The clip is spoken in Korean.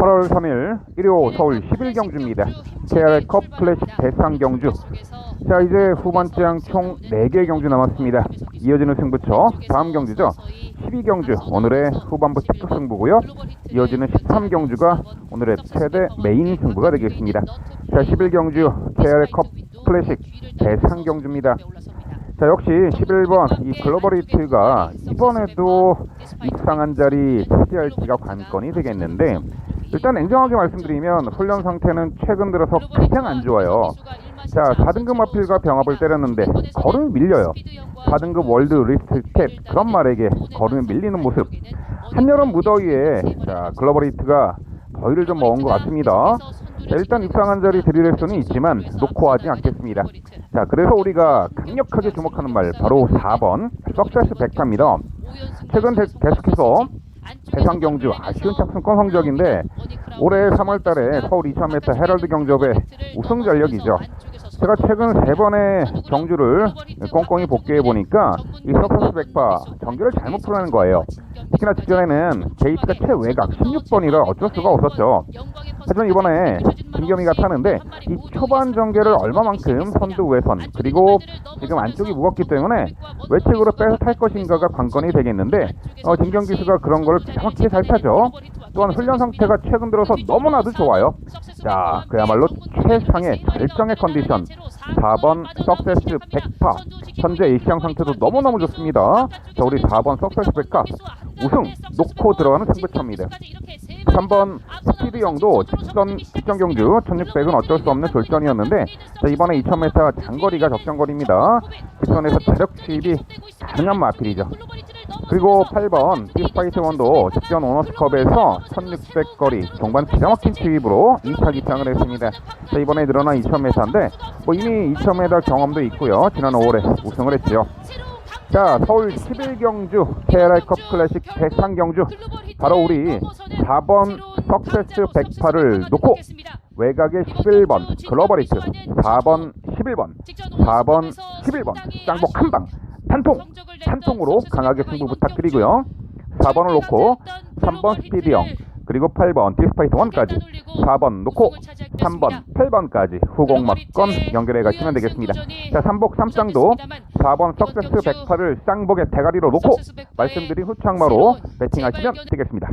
8월 3일 일요 서울 11경주입니다. KR컵 클래식 대상 경주. 자 이제 후반장 총 4개 경주 남았습니다. 이어지는 승부처 다음 경주죠. 12경주 오늘의 후반부 특급 승부고요. 이어지는 13경주가 오늘의 최대 메인 승부가 되겠습니다. 자 11경주 KR컵 클래식 대상 경주입니다. 자 역시 11번 이 글로벌히트가 이번에도 입상한 자리 차지할지가 관건이 되겠는데 일단 냉정하게 말씀드리면 훈련 상태는 최근 들어서 가장 안 좋아요. 자 4등급 마필과 병합을 때렸는데 걸음이 밀려요. 4등급 월드 리스트캣 그런 말에게 걸음이 밀리는 모습. 한여름 무더위에 자 글로벌히트가 더위를 좀 먹은 것 같습니다. 자, 일단 입상한 자리 드릴 수는 있지만 놓고 하지 않겠습니다. 자, 그래서 우리가 강력하게 주목하는 말 바로 4번 석세스 백타입니다. 최근 대- 계속해서 대상 경주 아쉬운 착승권 성적인데 올해 3월달에 서울 2000m 헤럴드 경접의 우승 전력이죠. 제가 최근 세 번의 경주를 꼼꼼히 복귀해 보니까 이 석세스 백파 전개를 잘못 풀어낸 거예요. 특히나 직전에는 게이트가 최외곽 16번이라 어쩔 수가 없었죠. 하지만 이번에 김겸이가 타는데 이 초반 전개를 얼마만큼 선두 우회선 그리고 지금 안쪽이 무겁기 때문에 외측으로 빼서 탈 것인가가 관건이 되겠는데 어, 김경 기수가 그런 걸 정확히 잘 타죠. 또한 훈련 상태가 최근 들어서 너무나도 좋아요. 자, 그야말로 최상의 절정의 컨디션. 4번 석세스 100파. 현재 A시장 상태도 너무너무 좋습니다. 자, 우리 4번 석세스 100파. 우승 놓고 들어가는 승부처입니다. 3번 스피드 형도 직선 직전 경주 1600은 어쩔 수 없는 졸전이었는데 자, 이번에 2000m 장거리가 적정거리입니다. 직선에서 체력 수입이 가능한 마필이죠. 그리고 8번 피스파이트 원도 직전 오너스컵에서 1600 거리 동반 기가 막힌 투입으로 2차 기창을 했습니다. 자, 이번에 늘어난 2000m인데 뭐 이미 2000m 경험도 있고요. 지난 5월에 우승을 했죠. 자, 서울 11경주 KRI컵 클래식 대상 경주 바로 우리 4번 석세스 108을 놓고 외곽의 11번 글로벌히트 4번 11번 4번 11번 쌍복 한방 단통 단통으로 강하게 승부 부탁드리고요. 4번을 놓고 3번 스피드형 그리고 8번 디스파이트 1까지 4번 놓고 3번 8번까지 후공 막건 연결해 가시면 되겠습니다. 자 3복 3쌍도 4번 석세스 108을 쌍복의 대가리로 놓고 말씀드린 후창마로 배팅하시면 되겠습니다